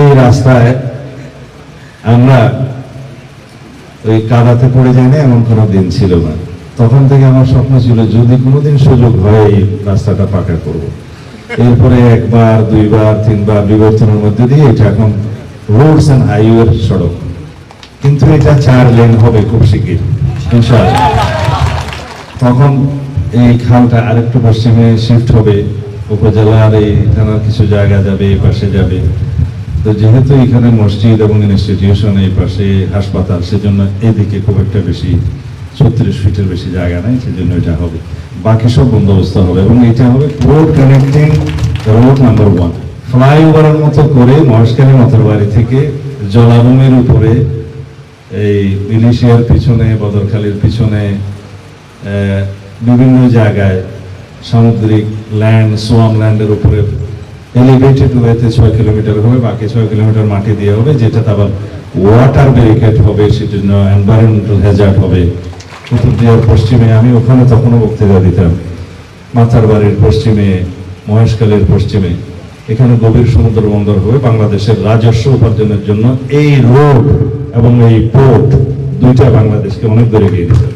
এই রাস্তায় আমরা ওই কাদাতে পড়ে যাই না, এমন কোনো দিন ছিল না। তখন থেকে আমার স্বপ্ন ছিল, যদি কোনোদিন সুযোগ হয় এই রাস্তাটা পাকা করব। এরপরে একবার, দুইবার, তিনবার বিবর্তনের মধ্যে দিয়ে এটা এখন রোডস অ্যান্ড হাইওয়ের সড়ক। কিন্তু এটা চার লেন হবে খুব শিগগির তখন এই খালটা আরেকটু পশ্চিমে শিফট হবে, উপজেলার এই থানার কিছু জায়গা যাবে, এই পাশে যাবে। তো যেহেতু এখানে মসজিদ এবং ইনস্টিটিউশন এই পাশে হাসপাতাল, সেজন্য এদিকে খুব একটা বেশি ছত্রিশ ফিটের বেশি জায়গা নেই, সেজন্য এটা হবে। বাকি সব বন্দোবস্ত হবে এবং এটা হবে road connecting road number one ফ্লাইওভারের মতো করে মহেশখালী মতরবাড়ি থেকে জলাভূমির উপরে এই মিলিশিয়ার পিছনে, বদরখালীর পিছনে বিভিন্ন জায়গায় সামুদ্রিক ল্যান্ড সোয়াম ল্যান্ডের উপরে এলিভেটেড ওয়েতে ছয় কিলোমিটার হবে, বাকি ছয় কিলোমিটার মাটি দিয়ে হবে, যেটা আবার ওয়াটার ব্যারিকেড হবে, সেজন্য এনভায়রনমেন্টাল হ্যাজার্ড হবে। উত্তর পশ্চিমে আমি ওখানে তখনও বক্তৃতা দিতাম। মাথার বাড়ির পশ্চিমে, মহেশখালীর পশ্চিমে। এখানে গভীর সমুদ্র বন্দর হবে, বাংলাদেশের রাজস্ব উপার্জনের জন্য এই রোড এবং এই পোর্ট দুইটা বাংলাদেশকে অনেক দূরে এগিয়ে দিতে।